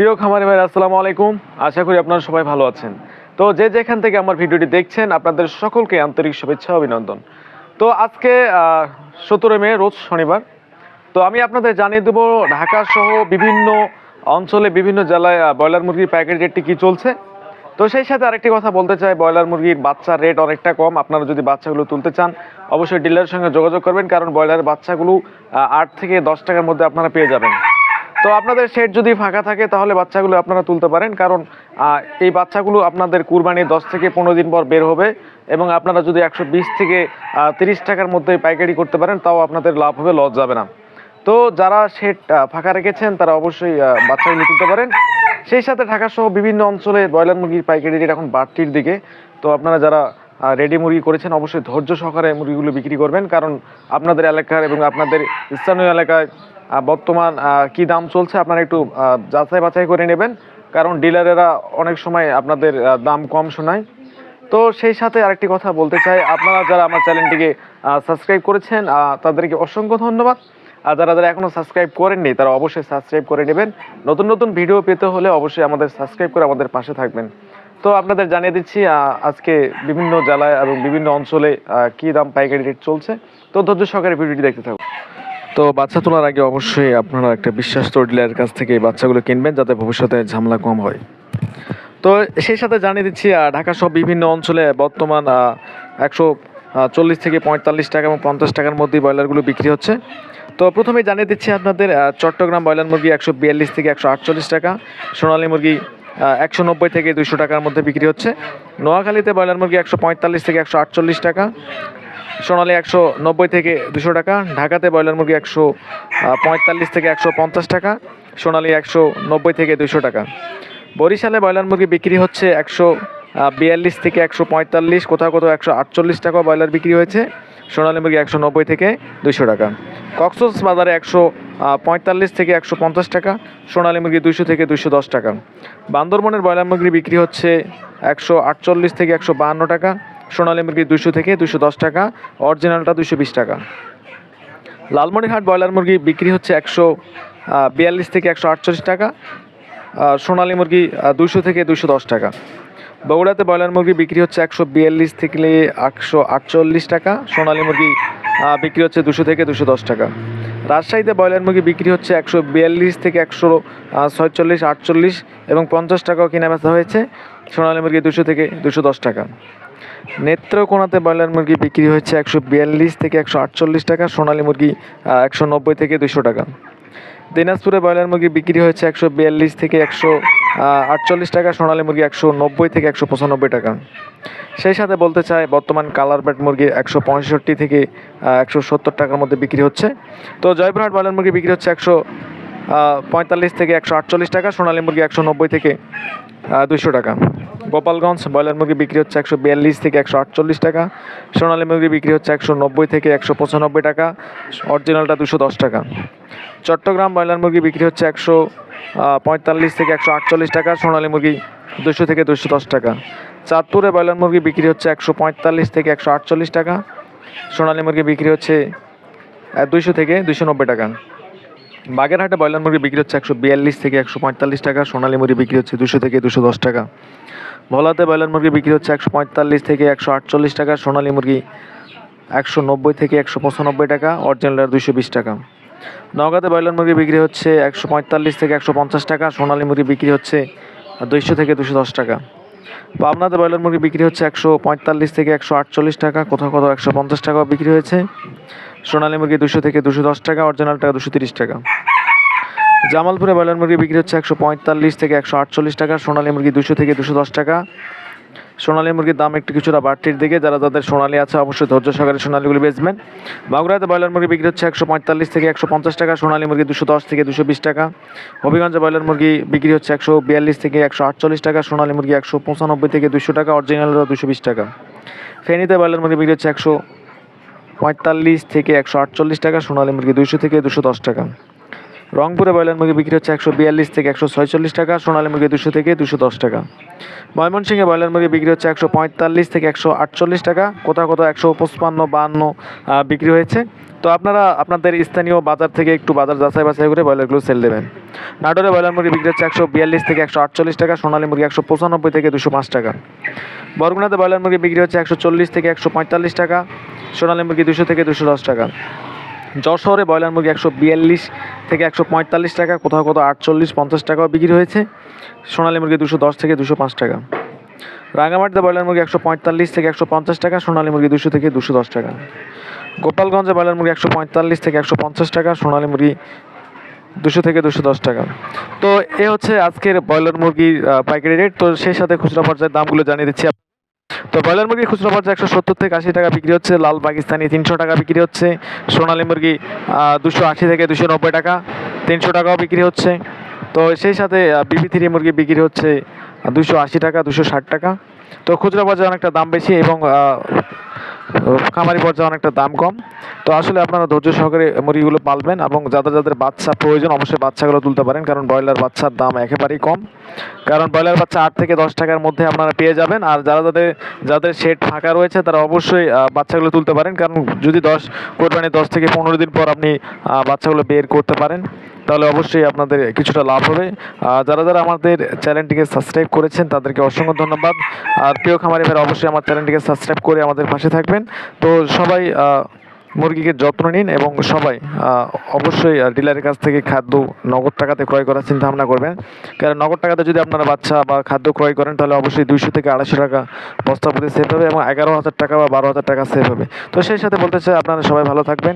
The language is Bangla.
প্রিয় খামারি ভাই আসসালামু আলাইকুম। আশা করি আপনারা সবাই ভালো আছেন। তো যে যেখান থেকে আমার ভিডিওটি দেখছেন, আপনাদের সকলকে আন্তরিক শুভেচ্ছা, অভিনন্দন। তো আজকে সতেরো মে, রোজ শনিবার। তো আমি আপনাদের জানিয়ে দেবো, ঢাকা সহ বিভিন্ন অঞ্চলে, বিভিন্ন জেলায় ব্রয়লার মুরগির প্যাকেট রেটটি কী চলছে? তো সেই সাথে আরেকটি কথা বলতে চাই, ব্রয়লার মুরগির বাচ্চার রেট অনেকটা কম। আপনারা যদি বাচ্চাগুলো তুলতে চান, অবশ্যই ডিলারের সঙ্গে যোগাযোগ করবেন, কারণ ব্রয়লারের বাচ্চাগুলো আট থেকে দশ টাকার মধ্যে আপনারা পেয়ে যাবেন। তো আপনাদের শেড যদি ফাঁকা থাকে, তাহলে বাচ্চাগুলো আপনারা তুলতে পারেন। কারণ এই বাচ্চাগুলো আপনাদের কুরবানির দশ থেকে পনেরো দিন পর বের হবে এবং আপনারা যদি একশো বিশ থেকে তিরিশ টাকার মধ্যে পাইকারি করতে পারেন, তাও আপনাদের লাভ হবে, লস যাবে না। তো যারা শেড ফাঁকা রেখেছেন, তারা অবশ্যই বাচ্চাগুলো তুলতে পারেন। সেই সাথে ঢাকা সহ বিভিন্ন অঞ্চলে ব্রয়লার মুরগির পাইকারি রেট এখন বাড়তির দিকে। তো আপনারা যারা রেডি মুরগি করেছেন, অবশ্যই ধৈর্য সহকারে মুরগিগুলো বিক্রি করবেন। কারণ আপনাদের এলাকার এবং আপনাদের স্থানীয় এলাকায় বর্তমান কি দাম চলছে আপনারা একটু যাচাই বাছাই করে নেবেন। কারণ ডিলারেরা অনেক সময় আপনাদের দাম কম শোনায়। তো সেই সাথে আরেকটি কথা বলতে চাই, আপনারা যারা আমার চ্যানেলটিকে সাবস্ক্রাইব করেছেন তাদেরকে অসংখ্য ধন্যবাদ। আর যারা যারা এখনও সাবস্ক্রাইব করেননি, তারা অবশ্যই সাবস্ক্রাইব করে নেবেন। নতুন নতুন ভিডিও পেতে হলে অবশ্যই আমাদের সাবস্ক্রাইব করে আমাদের পাশে থাকবেন। তো আপনাদের জানিয়ে দিচ্ছি আজকে বিভিন্ন জেলায় এবং বিভিন্ন অঞ্চলে কি দাম পাইকারি রেট চলছে। তো ধৈর্য সহকারে ভিডিওটি দেখতে থাকুন। তো বাচ্চা তোলার আগে অবশ্যই আপনারা একটা বিশ্বাস্ত ডিলারের কাছ থেকে বাচ্চাগুলো কিনবেন, যাতে ভবিষ্যতে ঝামেলা কম হয়। তো সেই সাথে জানিয়ে দিচ্ছি ঢাকা সব বিভিন্ন অঞ্চলে বর্তমান একশো চল্লিশ থেকে পঁয়তাল্লিশ টাকা এবং পঞ্চাশ টাকার মধ্যে ব্রয়লারগুলো বিক্রি হচ্ছে। তো প্রথমেই জানিয়ে দিচ্ছি আপনাদের চট্টগ্রাম ব্রয়লার মুরগি একশো বিয়াল্লিশ থেকে একশো আটচল্লিশ টাকা, সোনালী মুরগি একশো নব্বই থেকে দুশো টাকার মধ্যে বিক্রি হচ্ছে। নোয়াখালীতে ব্রয়লার মুরগি একশো পঁয়তাল্লিশ থেকে একশো আটচল্লিশ টাকা, সোনালী একশো নব্বই থেকে দুশো টাকা, ঢাকাতে ব্রয়লার মুরগি একশো পঁয়তাল্লিশ থেকে একশো পঞ্চাশ টাকা, সোনালী একশো নব্বই থেকে দুশো টাকা। বরিশালে ব্রয়লার মুরগি বিক্রি হচ্ছে একশো বিয়াল্লিশ থেকে একশো পঁয়তাল্লিশ, কোথাও কোথাও একশো আটচল্লিশ টাকা ব্রয়লার বিক্রি হয়েছে। সোনালী মুরগি একশো নব্বই থেকে দুশো টাকা। কক্সস বাজারে একশো পঁয়তাল্লিশ থেকে একশো পঞ্চাশ টাকা, সোনালী মুরগি দুশো থেকে দুশো দশ টাকা। বান্দরবনের ব্রয়লার মুরগি বিক্রি হচ্ছে একশো আটচল্লিশ থেকে একশো বাহান্ন টাকা, সোনালী মুরগি দুশো থেকে দুশো দশ টাকা, অরিজিনালটা দুশো বিশ টাকা। লালমনিরহাট ব্রয়লার মুরগি বিক্রি হচ্ছে একশো বিয়াল্লিশ থেকে একশো আটচল্লিশ টাকা সোনালী মুরগি দুশো থেকে দুশো দশ টাকা। বগুড়াতে ব্রয়লার মুরগি বিক্রি হচ্ছে একশো বিয়াল্লিশ থেকে একশো আটচল্লিশ টাকা। সোনালী মুরগি বিক্রি হচ্ছে দুশো থেকে দুশো দশ টাকা। রাজশাহীতে ব্রয়লার মুরগি বিক্রি হচ্ছে একশো বিয়াল্লিশ থেকে একশো ছয়চল্লিশ, আটচল্লিশ এবং পঞ্চাশ টাকাও কিনা বেচা হয়েছে। সোনালী মুরগি দুশো থেকে দুশো দশ টাকা। নেত্রকোনাতে ব্রয়লার মুরগি বিক্রি হচ্ছে একশো বিয়াল্লিশ থেকে একশো আটচল্লিশ টাকা। সোনালী মুরগি একশো নব্বই থেকে দুশো টাকা। দিনাজপুরে ব্রয়লার মুরগি বিক্রি হয়েছে একশো বিয়াল্লিশ থেকে একশো আটচল্লিশ টাকা, সোনালী মুরগি একশো নব্বই থেকে একশো পঁচানব্বই টাকা। সেই সাথে বলতে চাই, বর্তমান কালার ব্যাট মুরগি একশো পঁয়ষট্টি থেকে একশো সত্তর টাকার মধ্যে বিক্রি হচ্ছে। তো জয়পুরহাট ব্রয়লার মুরগি বিক্রি হচ্ছে একশো পঁয়তাল্লিশ থেকে একশো আটচল্লিশ টাকা, সোনালী মুরগি একশো নব্বই থেকে দুশো টাকা। গোপালগঞ্জ, ব্রয়লার মুরগি বিক্রি হচ্ছে একশো বিয়াল্লিশ থেকে একশো আটচল্লিশ টাকা, সোনালী মুরগি বিক্রি হচ্ছে একশো নব্বই থেকে একশো পঁচানব্বই টাকা অরিজিনালটা দুশো দশ টাকা। চট্টগ্রাম ব্রয়লার মুরগি বিক্রি হচ্ছে একশো পঁয়তাল্লিশ থেকে একশো আটচল্লিশ টাকা, সোনালী মুরগি দুশো থেকে দুশো দশ টাকা। চাঁদপুরে ব্রয়লার মুরগি বিক্রি হচ্ছে একশো পঁয়তাল্লিশ থেকে একশো আটচল্লিশ টাকা, সোনালী মুরগি বিক্রি হচ্ছে দুইশো থেকে দুশো নব্বই টাকা। বাগেরহাটে ব্রয়লার মুরগি বিক্রি হচ্ছে একশো বিয়াল্লিশ থেকে একশো পঁয়তাল্লিশ টাকা, সোনালী মুরগি বিক্রি হচ্ছে দুশো থেকে দুশো দশ টাকা। ভোলাতে ব্রয়লার মুরগি বিক্রি হচ্ছে একশো পঁয়তাল্লিশ থেকে একশো আটচল্লিশ টাকা, সোনালী মুরগি একশো নব্বই থেকে একশো পঁচানব্বই টাকা অরিজিনালটা দুশো বিশ টাকা। নগাঁতে ব্রয়লার মুরগি বিক্রি হচ্ছে একশো পঁয়তাল্লিশ থেকে একশো পঞ্চাশ টাকা, সোনালী মুরগি বিক্রি হচ্ছে দুইশো থেকে দুশো দশ টাকা। পাবনাতে ব্রয়লার মুরগি বিক্রি হচ্ছে একশো পঁয়তাল্লিশ থেকে একশো আটচল্লিশ টাকা, কোথাও কোথাও একশো পঞ্চাশ টাকাও বিক্রি হয়েছে। সোনালী মুরগি দুশো থেকে দুশো দশ টাকা, অরিজিনাল টাকা দুশো তিরিশ টাকা। জামালপুরে ব্রয়লার মুরগি বিক্রি হচ্ছে একশো পঁয়তাল্লিশ থেকে একশো আটচল্লিশ টাকা, সোনালী মুরগি দুশো থেকে দুশো দশ টাকা। সোনালী মুরগির দাম একটু কিছুটা বাড়তির দিকে, যারা যাদের সোনালী আছে অবশ্যই ধৈর্য সহকারে সোনালীগুলি বেচবেন। বাগুড়াতে ব্রয়লার মুরগি বিক্রি হচ্ছে একশো পঁয়তাল্লিশ থেকে একশো পঞ্চাশ টাকা, সোনালী মুরগি দুশো দশ থেকে দুশো বিশ টাকা। হবিগঞ্জে ব্রয়লার মুরগি বিক্রি হচ্ছে একশো বিয়াল্লিশ থেকে একশো আটচল্লিশ টাকা, সোনালী মুরগি একশো পঁচানব্বই থেকে দুশো টাকা অরিজিনাল দুশো বিশ টাকা। ফেনীতে ব্রয়লার মুরগি বিক্রি হচ্ছে একশো পঁয়তাল্লিশ থেকে একশো আটচল্লিশ টাকা, সোনালী মুরগি দুশো থেকে দুশো দশ টাকা। রংপুরে ব্রয়লার মুরগি বিক্রি হচ্ছে একশো বিয়াল্লিশ থেকে একশো ছয়চল্লিশ টাকা, সোনালী মুরগি দুশো থেকে দুশো দশ টাকা। ময়মনসিংহে ব্রয়লার মুরগি বিক্রি হচ্ছে একশো পঁয়তাল্লিশ থেকে একশো আটচল্লিশ টাকা, কোথাও কোথাও একশো পঁচপান্ন বাহান্ন বিক্রি হয়েছে। তো আপনারা আপনাদের স্থানীয় বাজার থেকে একটু বাজার যাচাই বাছাই করে ব্রয়লারগুলো সেল দেবেন। নাটোরে ব্রয়লার মুরগি বিক্রি হচ্ছে একশো বিয়াল্লিশ থেকে একশো আটচল্লিশ টাকা, সোনালী মুরগি একশো পঁচানব্বই থেকে দুশো পাঁচ টাকা। বরগুনাতে ব্রয়লার মুরগি বিক্রি হচ্ছে একশো চল্লিশ থেকে একশো পঁয়তাল্লিশ টাকা, সোনালী মুরগি দুশো থেকে দুশো দশ টাকা। যশোরে ব্রয়লার মুরগি একশো বিয়াল্লিশ থেকে একশো পঁয়তাল্লিশ টাকা, কোথাও কোথাও আটচল্লিশ পঞ্চাশ টাকাও বিক্রি হয়েছে, সোনালী মুরগি দুশো দশ থেকে দুশো পাঁচ টাকা। রাঙামাটিতে ব্রয়লার মুরগি একশো পঁয়তাল্লিশ থেকে একশো পঞ্চাশ টাকা, সোনালী মুরগি দুশো থেকে দুশো দশ টাকা। গোপালগঞ্জে ব্রয়লার মুরগি একশো পঁয়তাল্লিশ থেকে একশো পঞ্চাশ টাকা, সোনালী মুরগি দুশো থেকে দুশো দশ টাকা। তো এ হচ্ছে আজকের ব্রয়লার মুরগির পাইকারি রেট। তো সেই সাথে খুচরা পর্যায়ের দামগুলো জানিয়ে দিচ্ছি তো ব্রয়লার মুরগি খুচরা পর্যায়ে একশো সত্তর থেকে আশি টাকা বিক্রি হচ্ছে। লাল পাকিস্তানি তিনশো টাকা বিক্রি হচ্ছে। সোনালী মুরগি দুশো আশি থেকে দুশো নব্বই টাকা, তিনশো টাকাও বিক্রি হচ্ছে। তো সেই সাথে বিবি থ্রি মুরগি বিক্রি হচ্ছে দুশো আশি টাকা, দুশো ষাট টাকা। তো খুচরা পর্যায়ে অনেকটা দাম বেশি এবং খামারি পর্যায়ে অনেকটা দাম কম। তো আসলে আপনারা ধৈর্য সহকারে মুরগিগুলো পালবেন এবং যাদের যাদের বাচ্চা প্রয়োজন অবশ্যই বাচ্চাগুলো তুলতে পারেন, কারণ ব্রয়লার বাচ্চার দাম একেবারেই কম। কারণ ব্রয়লার বাচ্চা আট থেকে দশ টাকার মধ্যে আপনারা পেয়ে যাবেন, আর যারা যাদের যাদের শেড ফাঁকা রয়েছে, তারা অবশ্যই বাচ্চাগুলো তুলতে পারেন। কারণ যদি দশ কোরবানি দশ থেকে পনেরো দিন পর আপনি বাচ্চাগুলো বের করতে পারেন। তাহলে অবশ্যই আপনাদের কিছুটা লাভ হবে। আর যারা যারা আমাদের চ্যানেলটিকে সাবস্ক্রাইব করেছেন, তাদেরকে অসংখ্য ধন্যবাদ। আর প্রিয় খামারি ভাইরা, অবশ্যই আমার চ্যানেলটিকে সাবস্ক্রাইব করে আমাদের পাশে থাকবেন। তো সবাই মুরগিকে যত্ন নিন এবং সবাই অবশ্যই ডিলারের কাছ থেকে খাদ্য, নগদ টাকাতে ক্রয় করার চিন্তা ভাবনা করবেন। কারণ নগদ টাকাতে যদি আপনারা বাচ্চা বা খাদ্য ক্রয় করেন, তাহলে অবশ্যই দুইশো থেকে আড়াইশো টাকা বস্তা প্রতি সেভ হবে এবং এগারো হাজার টাকা বা বারো হাজার টাকা সেভ হবে। তো সেই সাথে বলতে চাই, আপনারা সবাই ভালো থাকবেন।